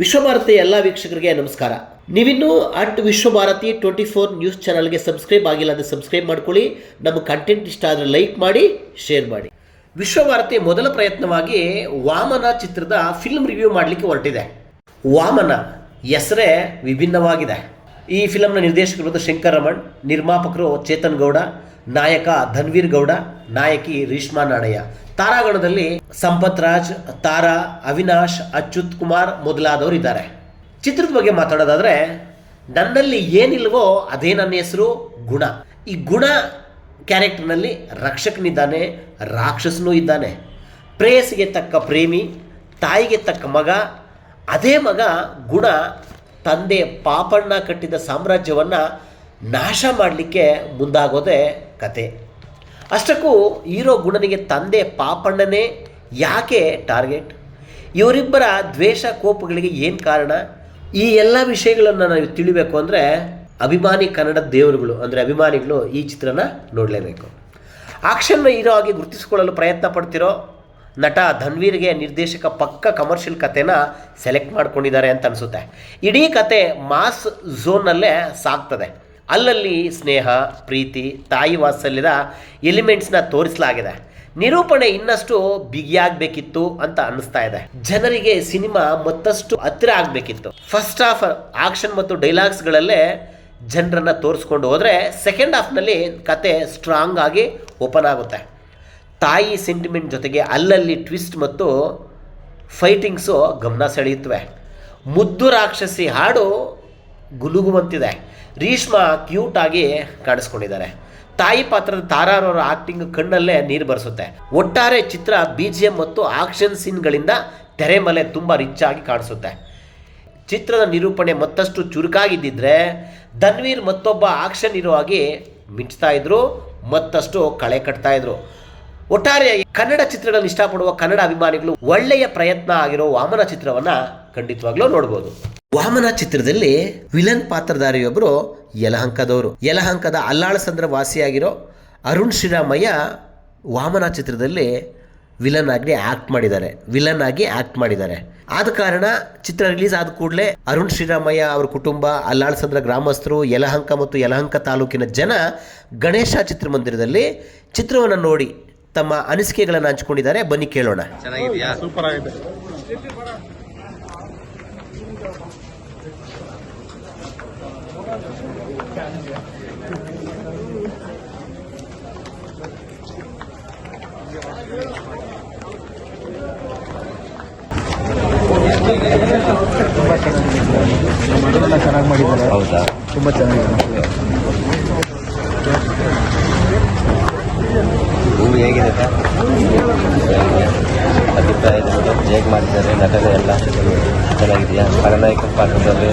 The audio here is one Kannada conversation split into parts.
ವಿಶ್ವಭಾರತಿ ಎಲ್ಲ ವೀಕ್ಷಕರಿಗೆ ನಮಸ್ಕಾರ. ನೀವಿನ್ನೂ at Vishwabharathi twenty four news ಚಾನಲ್ಗೆ ಸಬ್ಸ್ಕ್ರೈಬ್ ಆಗಿಲ್ಲ ಅಂದರೆ ಸಬ್ಸ್ಕ್ರೈಬ್ ಮಾಡ್ಕೊಳ್ಳಿ. ನಮ್ಮ ಕಂಟೆಂಟ್ ಇಷ್ಟ ಆದರೆ ಲೈಕ್ ಮಾಡಿ, ಶೇರ್ ಮಾಡಿ. ವಿಶ್ವಭಾರತಿ ಮೊದಲ ಪ್ರಯತ್ನವಾಗಿ ವಾಮನ ಚಿತ್ರದ ಫಿಲ್ಮ್ ರಿವ್ಯೂ ಮಾಡಲಿಕ್ಕೆ ಹೊರಟಿದೆ. ವಾಮನ ಹೆಸರೇ ವಿಭಿನ್ನವಾಗಿದೆ. ಈ ಫಿಲಮ್ನ ನಿರ್ದೇಶಕರು ಶಂಕರ್ ರಮಣ್ ನಿರ್ಮಾಪಕರು ಚೇತನ್ ಗೌಡ ನಾಯಕ ಧನ್ವೀರ್ ಗೌಡ, ನಾಯಕಿ ರೀಷ್ಮಾ ನಾಣಯ್ಯ. ತಾರಾಗಣದಲ್ಲಿ ಸಂಪತ್ ರಾಜ್ ತಾರಾ, ಅವಿನಾಶ್, ಅಚ್ಯುತ್ ಕುಮಾರ್ ಮೊದಲಾದವರು ಇದ್ದಾರೆ. ಚಿತ್ರದ ಬಗ್ಗೆ ಮಾತಾಡೋದಾದ್ರೆ, ನನ್ನಲ್ಲಿ ಏನಿಲ್ವೋ ಅದೇ ನನ್ನ ಹೆಸರು ಗುಣ. ಈ ಗುಣ ಕ್ಯಾರೆಕ್ಟರ್ನಲ್ಲಿ ರಕ್ಷಕನಿದ್ದಾನೆ, ರಾಕ್ಷಸನೂ ಇದ್ದಾನೆ. ಪ್ರೇಯಸಿಗೆ ತಕ್ಕ ಪ್ರೇಮಿ, ತಾಯಿಗೆ ತಕ್ಕ ಮಗ, ಅದೇ ಮಗ ಗುಣ ತಂದೆ ಪಾಪಣ್ಣ ಕಟ್ಟಿದ ಸಾಮ್ರಾಜ್ಯವನ್ನು ನಾಶ ಮಾಡಲಿಕ್ಕೆ ಮುಂದಾಗೋದೇ ಕತೆ. ಅಷ್ಟಕ್ಕೂ ಹೀರೋ ಗುಣನಿಗೆ ತಂದೆ ಪಾಪಣ್ಣನೇ ಯಾಕೆ ಟಾರ್ಗೆಟ್? ಇವರಿಬ್ಬರ ದ್ವೇಷ ಕೋಪಗಳಿಗೆ ಏನು ಕಾರಣ? ಈ ಎಲ್ಲ ವಿಷಯಗಳನ್ನು ನಾವು ತಿಳಿಬೇಕು ಅಂದರೆ ಅಭಿಮಾನಿ ಕನ್ನಡ ದೇವರುಗಳು, ಅಂದರೆ ಅಭಿಮಾನಿಗಳು ಈ ಚಿತ್ರನ ನೋಡಲೇಬೇಕು. ಆಕ್ಷನ್ನ ಹೀರೋ ಆಗಿ ಗುರುತಿಸಿಕೊಳ್ಳಲು ಪ್ರಯತ್ನ ಪಡ್ತಿರೋ ನಟ ಧನ್ವೀರ್ಗೆ ನಿರ್ದೇಶಕ ಪಕ್ಕ ಕಮರ್ಷಿಯಲ್ ಕಥೆನ ಸೆಲೆಕ್ಟ್ ಮಾಡ್ಕೊಂಡಿದ್ದಾರೆ ಅಂತ ಅನಿಸುತ್ತೆ. ಇಡೀ ಕತೆ ಮಾಸ್ ಝೋನ್ನಲ್ಲೇ ಸಾಗ್ತದೆ. ಅಲ್ಲಲ್ಲಿ ಸ್ನೇಹ, ಪ್ರೀತಿ, ತಾಯಿ ವಾತ್ಸಲ್ಯದ ಎಲಿಮೆಂಟ್ಸ್ನ ತೋರಿಸಲಾಗಿದೆ. ನಿರೂಪಣೆ ಇನ್ನಷ್ಟು ಬಿಗಿಯಾಗಬೇಕಿತ್ತು ಅಂತ ಅನ್ನಿಸ್ತಾ ಇದೆ. ಜನರಿಗೆ ಸಿನಿಮಾ ಮತ್ತಷ್ಟು ಹತ್ತಿರ ಆಗಬೇಕಿತ್ತು. ಫಸ್ಟ್ ಹಾಫ್ ಆಕ್ಷನ್ ಮತ್ತು ಡೈಲಾಗ್ಸ್ಗಳಲ್ಲೇ ಜನರನ್ನು ತೋರಿಸ್ಕೊಂಡು ಹೋದರೆ ಸೆಕೆಂಡ್ ಹಾಫ್ನಲ್ಲಿ ಕತೆ ಸ್ಟ್ರಾಂಗ್ ಆಗಿ ಓಪನ್ ಆಗುತ್ತೆ. ತಾಯಿ ಸೆಂಟಿಮೆಂಟ್ ಜೊತೆಗೆ ಅಲ್ಲಲ್ಲಿ ಟ್ವಿಸ್ಟ್ ಮತ್ತು ಫೈಟಿಂಗ್ಸು ಗಮನ ಸೆಳೆಯುತ್ತವೆ. ಮುದ್ದು ರಾಕ್ಷಸಿ ಹಾಡು ಗುಲುಗುವಂತಿದೆ. ರೀಶ್ಮಾ ಕ್ಯೂಟಾಗಿ ಕಾಣಿಸ್ಕೊಂಡಿದ್ದಾರೆ. ತಾಯಿ ಪಾತ್ರದ ತಾರಾರವರ ಆಕ್ಟಿಂಗ್ ಕಣ್ಣಲ್ಲೇ ನೀರು ಬರೆಸುತ್ತೆ. ಒಟ್ಟಾರೆ ಚಿತ್ರ ಬಿ ಜಿ ಎಂ ಮತ್ತು ಆಕ್ಷನ್ ಸೀನ್ಗಳಿಂದ ತೆರೆಮಲೆ ತುಂಬ ರಿಚ್ ಆಗಿ ಕಾಣಿಸುತ್ತೆ. ಚಿತ್ರದ ನಿರೂಪಣೆ ಮತ್ತಷ್ಟು ಚುರುಕಾಗಿದ್ದಿದ್ರೆ ಧನ್ವೀರ್ ಮತ್ತೊಬ್ಬ ಆಕ್ಷನ್ ಇರೋ ಆಗಿ ಮಿಂಚ್ತಾ ಇದ್ರು, ಮತ್ತಷ್ಟು ಕಳೆ ಕಟ್ತಾ ಇದ್ರು. ಒಟ್ಟಾರೆ ಕನ್ನಡ ಚಿತ್ರಗಳನ್ನು ಇಷ್ಟಪಡುವ ಕನ್ನಡ ಅಭಿಮಾನಿಗಳು ಒಳ್ಳೆಯ ಪ್ರಯತ್ನ ಆಗಿರೋ ವಾಮನ ಚಿತ್ರವನ್ನ ಖಂಡಿತವಾಗ್ಲೂ ನೋಡ್ಬೋದು. ವಾಮನ ಚಿತ್ರದಲ್ಲಿ ವಿಲನ್ ಪಾತ್ರಧಾರಿಯೊಬ್ಬರು ಯಲಹಂಕದವರು. ಯಲಹಂಕದ ಅಲ್ಲಾಳಸಂದ್ರ ವಾಸಿಯಾಗಿರೋ ಅರುಣ್ ಶ್ರೀರಾಮಯ್ಯ ವಾಮನ ಚಿತ್ರದಲ್ಲಿ ವಿಲನ್ ಆಗಿ ಆಕ್ಟ್ ಮಾಡಿದ್ದಾರೆ. ವಿಲನ್ ಆಗಿ ಆಕ್ಟ್ ಮಾಡಿದ್ದಾರೆ. ಆದ ಕಾರಣ ಚಿತ್ರ ರಿಲೀಸ್ ಆದ ಕೂಡಲೇ ಅರುಣ್ ಶ್ರೀರಾಮಯ್ಯ ಅವರ ಕುಟುಂಬ ಅಲ್ಲಾಳಸಂದ್ರ ಗ್ರಾಮಸ್ಥರು ಯಲಹಂಕ ಮತ್ತು ಯಲಹಂಕ ತಾಲೂಕಿನ ಜನ ಗಣೇಶ ಚಿತ್ರಮಂದಿರದಲ್ಲಿ ಚಿತ್ರವನ್ನು ನೋಡಿ ತಮ್ಮ ಅನಿಸಿಕೆಗಳನ್ನು ಹಂಚಿಕೊಂಡಿದ್ದಾರೆ. ಬನ್ನಿ ಕೇಳೋಣ. ಚೆನ್ನಾಗಿದೆಯಾ? ಸೂಪರ್ ಆಗಿದೆ. ಮೊದಲೆಲ್ಲ ಚೆನ್ನಾಗಿ ಮಾಡಿದ್ದಾರೆ ಹೌದಾ ತುಂಬ ಚೆನ್ನಾಗಿದೆ ಮೂವಿ ಹೇಗಿದೆ? ಅಭಿಪ್ರಾಯ? ಹೇಗೆ ಮಾಡಿದ್ದಾರೆ? ನಟನೆ ಎಲ್ಲ ಚೆನ್ನಾಗಿದೆಯಾ? ಖಳನಾಯಕ ಪಾತ್ರದಲ್ಲಿ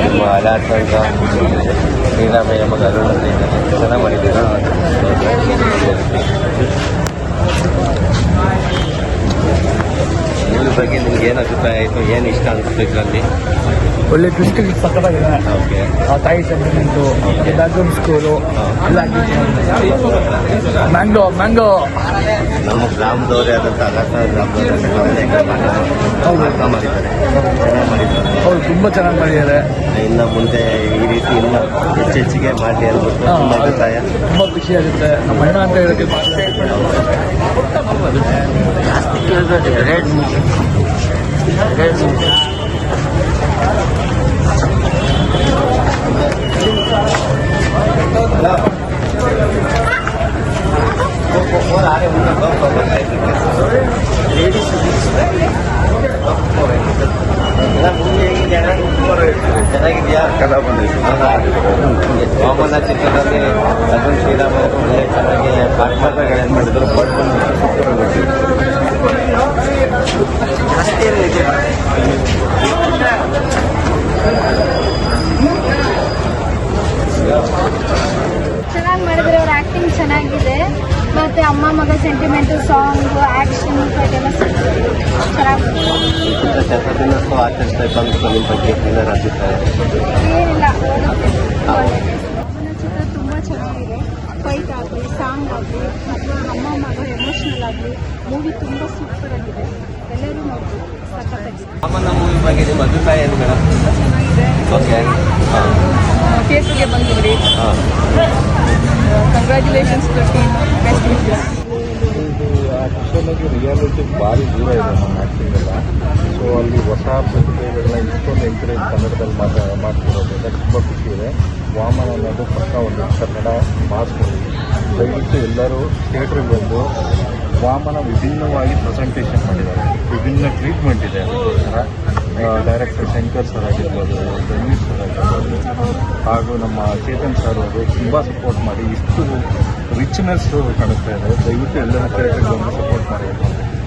ನಿಮ್ಮ ಅಲಾಟ್ಮೆಂಟ್ ಶ್ರೀರಾಮಯ್ಯ ಮಗ ಅರುಣ್ ಚೆನ್ನಾಗಿ ಮಾಡಿದ್ದೀರಾ? ಬಗ್ಗೆ ನಿಮ್ಗೆ ಏನು ಅಭಿಪ್ರಾಯ ಆಯಿತು? ಏನು ಇಷ್ಟ ಅನಿಸ್ತು ಇದರಲ್ಲಿ ಒಳ್ಳೆ ಟ್ವಿಸ್ಟ್ ಸಕ್ಕತ್ತಾಗಿದೆ ತಾಯಿ ಸೆಂಟಿಮೆಂಟು ಬ್ಯಾಕ್ಗ್ರೌಂಡ್ ಸ್ಕೋರು ಎಲ್ಲ ಮ್ಯಾಂಗೋ ಮ್ಯಾಂಗೋ ನಮ್ಮ ಗ್ರಾಮದವರೇ ಆದಂಥ ಗ್ರಾಮದವರೇ ಹೌದು. ಅರ್ಥ ಮಾಡಿದ್ದಾರೆ ಚೆನ್ನಾಗಿ ಮಾಡಿದ್ದಾರೆ ಹೌದು ತುಂಬ ಚೆನ್ನಾಗಿ ಮಾಡಿದ್ದಾರೆ. ಇನ್ನು ಮುಂದೆ ಈ ರೀತಿ ಇನ್ನು ಹೆಚ್ಚು ಹೆಚ್ಚಿಗೆ ಮಾಡಲಿ ಅನ್ಬಿಟ್ಟು ಅಭಿಪ್ರಾಯ. ತುಂಬ ಖುಷಿ ಆಗುತ್ತೆ. ನಮ್ಮ ಅಣ್ಣ ಅಂತ ಹೇಳೋಕ್ಕೆ ಜಾಸ್ತಿ ಕೇಳಿದ್ರೆ ರೇಟ್ ರೇಟ್ ಚೆನ್ನಾಗಿದೆಯಾ ವಾಮನ ಚಿತ್ರದಲ್ಲಿ ಅರ್ಜುನ್ ಶ್ರೀರಾಮ್ ಅವರು ಒಳ್ಳೆ ಚೆನ್ನಾಗಿ ಪಾತ್ರಗಳನ್ನು ಮಾಡಿದ್ರು ಜಾಸ್ತಿ ಏನಿದೆ ಚೆನ್ನಾಗಿ ಮಾಡಿದ್ರೆ ಅವ್ರ ಆ್ಯಕ್ಟಿಂಗ್ ಚೆನ್ನಾಗಿದೆ ಮತ್ತು ಅಮ್ಮ ಮಗ ಸೆಂಟಿಮೆಂಟು ಸಾಂಗು ಆ್ಯಕ್ಷನ್ ಎಲ್ಲ ಚೆನ್ನಾಗಿ ಅಭಿಪ್ರಾಯ ಏನಿಲ್ಲ ಚಿತ್ರ ತುಂಬ ಚೆನ್ನಾಗಿದೆ ಫೈಟ್ ಆಗಲಿ ಸಾಂಗ್ ಆಗಲಿ ಅಥವಾ ಅಮ್ಮ ಮಗ ಎಮೋಷ್ನಲ್ ಆಗಲಿ ಮೂವಿ ತುಂಬ ಸೂಪರ್ ಆಗಿದೆ ಎಲ್ಲರೂ ನೋಡ್ಬೋದು ಅಮ್ಮನ ಮೂವಿ ಬಗ್ಗೆ ನಿಮ್ಮ ಅಭಿಪ್ರಾಯ ಏನು ಮೇಡಮ್ ಓಕೆ ಹಾಂ ಥಿಯೇಟ್ರಿಗೆ ಬಂದು ನೋಡಿ ಹಾಂ congratulations to team best wishes ಆ್ಯಕ್ಚುಲಾಗಿ reality ಭಾರಿ ದೂರ ಇದೆ ನಮ್ಮ ಆ್ಯಕ್ಟಿಂಗ್ ಎಲ್ಲ. ಸೊ ಅಲ್ಲಿ ಹೊಸ ಪ್ರತಿಭೆಗಳನ್ನ ಇಷ್ಟೊಂದು ಎಂಕರೇಜ್ ಕನ್ನಡದಲ್ಲಿ ಮಾತಾ ಮಾಡ್ತಿರೋದ್ರಿಂದ ತುಂಬ ಖುಷಿ ಇದೆ. ವಾಮನ ಅನ್ನೋದು ಪಕ್ಕ ಒಂದು ಕನ್ನಡ ಮಾಸ್ ಮೂವಿ ದಯವಿಟ್ಟು ಎಲ್ಲರೂ ಥಿಯೇಟ್ರಿಗೆ ಬಂದು ವಾಮನ ವಿಭಿನ್ನವಾಗಿ ಪ್ರೆಸೆಂಟೇಷನ್ ಮಾಡಿದ್ದಾರೆ. ವಿಭಿನ್ನ ಟ್ರೀಟ್ಮೆಂಟ್ ಇದೆ. ಅದಕ್ಕೋಸ್ಕರ ಡೈರೆಕ್ಟರ್ ಶಂಕರ್ ಸರ್ ಆಗಿರ್ಬೋದು ಧನೀಶ್ ಸರ್ ಆಗಿರ್ಬೋದು. ಹಾಗೂ ನಮ್ಮ ಚೇತನ್ ಸರ್ ಅವರು ತುಂಬ ಸಪೋರ್ಟ್ ಮಾಡಿ ಇಷ್ಟು ರಿಚ್ನೆಸ್ ಕಾಣಿಸ್ತಾ ಇದೆ. ದಯವಿಟ್ಟು ಎಲ್ಲರೂ ಬಂದು ಸಪೋರ್ಟ್ ಅಂತ.